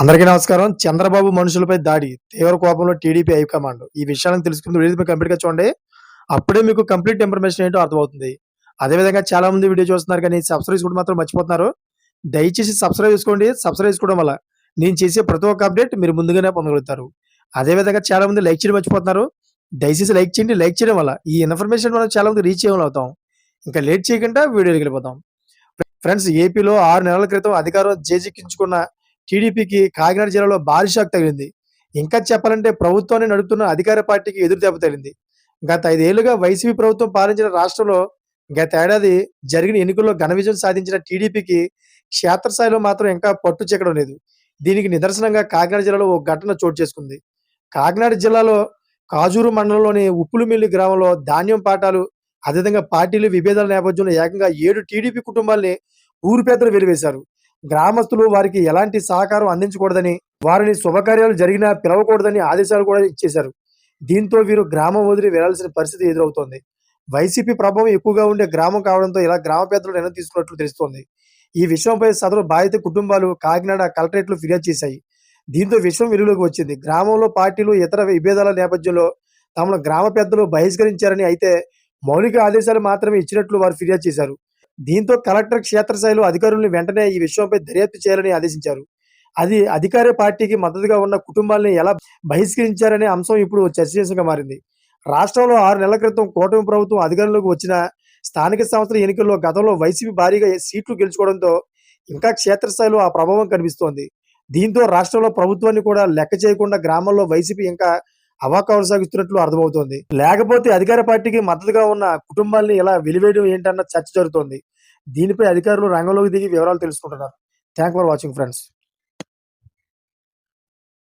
అందరికీ నమస్కారం. చంద్రబాబు మనుషులపై దాడి తీవ్ర కోపంలో టీడీపీ హైకమాండ్ ఈ విషయాలను తెలుసుకుని వీడియో మీరు కంప్లీట్గా చూడండి. అప్పుడే మీకు కంప్లీట్ ఇన్ఫర్మేషన్ ఏంటో అర్థమవుతుంది. అదేవిధంగా చాలా మంది వీడియో చూస్తున్నారు కానీ సబ్స్క్రైబ్ కూడా మాత్రం మర్చిపోతున్నారు. దయచేసి సబ్స్క్రైబ్ చేసుకోండి. సబ్స్క్రైబ్ చేసుకోవడం వల్ల నేను చేసే ప్రతి ఒక్క అప్డేట్ మీరు ముందుగానే పొందగలుగుతారు. అదేవిధంగా చాలా మంది లైక్ చేయడం మర్చిపోతున్నారు. దయచేసి లైక్ చేయండి. లైక్ చేయడం వల్ల ఈ ఇన్ఫర్మేషన్ మనం చాలా మంది రీచ్ చేయగలుగుతాం అవుతాం. ఇంకా లేట్ చేయకుండా వీడియోకి వెళ్ళిపోతాం. ఫ్రెండ్స్ ఏపీలో ఆరు నెలల క్రితం అధికారం జేజెక్కించుకున్న టీడీపీకి కాకినాడ జిల్లాలో భారీ షాక్ తగిలింది. ఇంకా చెప్పాలంటే ప్రభుత్వాన్ని నడుపుతున్న అధికార పార్టీకి ఎదురు దెబ్బ తగిలింది. గత ఐదేళ్ళుగా వైసీపీ ప్రభుత్వం పాలించిన రాష్ట్రంలో గత ఏడాది జరిగిన ఎన్నికల్లో ఘన విజయం సాధించిన టీడీపీకి క్షేత్రస్థాయిలో మాత్రం ఇంకా పట్టు చెక్కడం లేదు. దీనికి నిదర్శనంగా కాకినాడ జిల్లాలో ఓ ఘటన చోటు చేసుకుంది. కాకినాడ జిల్లాలో కాజూరు మండలంలోని ఉప్పులుమిల్లి గ్రామంలో ధాన్యం పాటాలు అదేవిధంగా పార్టీలు విభేదాల నేపథ్యంలో ఏకంగా ఏడు టీడీపీ కుటుంబాల్ని ఊరు పేదలు వెలివేశారు. గ్రామస్తులు వారికి ఎలాంటి సహకారం అందించకూడదని వారిని శుభకార్యాలు జరిగినా పిలవకూడదని ఆదేశాలు కూడా ఇచ్చేశారు. దీంతో వీరు గ్రామం వదిలి వెళ్ళాల్సిన పరిస్థితి ఎదురవుతోంది. వైసీపీ ప్రభావం ఎక్కువగా ఉండే గ్రామం కావడంతో ఇలా గ్రామ పెద్దలు నిర్ణయం తీసుకున్నట్లు తెలుస్తోంది. ఈ విషయంపై సదరు బాధిత కుటుంబాలు కాకినాడ కలెక్టరేట్లు ఫిర్యాదు చేశాయి. దీంతో విషయం వెలుగులోకి వచ్చింది. గ్రామంలో పార్టీలు ఇతర విభేదాల నేపథ్యంలో తమను గ్రామ పెద్దలు బహిష్కరించారని అయితే మౌలిక ఆదేశాలు మాత్రమే ఇచ్చినట్లు వారు ఫిర్యాదు చేశారు. దీంతో కలెక్టర్ క్షేత్రస్థాయిలో అధికారులను వెంటనే ఈ విషయంపై దర్యాప్తు చేయాలని ఆదేశించారు. అది అధికార పార్టీకి మద్దతుగా ఉన్న కుటుంబాలను ఎలా బహిష్కరించారనే అంశం ఇప్పుడు చర్చనీయాంశంగా మారింది. రాష్ట్రంలో ఆరు నెలల క్రితం కూటమి ప్రభుత్వం అధికారంలోకి వచ్చిన స్థానిక సంస్థల ఎన్నికల్లో గతంలో వైసీపీ భారీగా సీట్లు గెలుచుకోవడంతో ఇంకా క్షేత్రస్థాయిలో ఆ ప్రభావం కనిపిస్తోంది. దీంతో రాష్ట్రంలో ప్రభుత్వాన్ని కూడా లెక్క చేయకుండా గ్రామాల్లో వైసీపీ ఇంకా అవా కొనసాగిస్తున్నట్లు అర్థమవుతోంది. లేకపోతే అధికార పార్టీకి మద్దతుగా ఉన్న కుటుంబాల్ని ఇలా వెలివేయడం ఏంటన్న చర్చ జరుగుతోంది. దీనిపై అధికారులు రంగంలోకి దిగి వివరాలు తెలుసుకుంటున్నారు. Thank for watching friends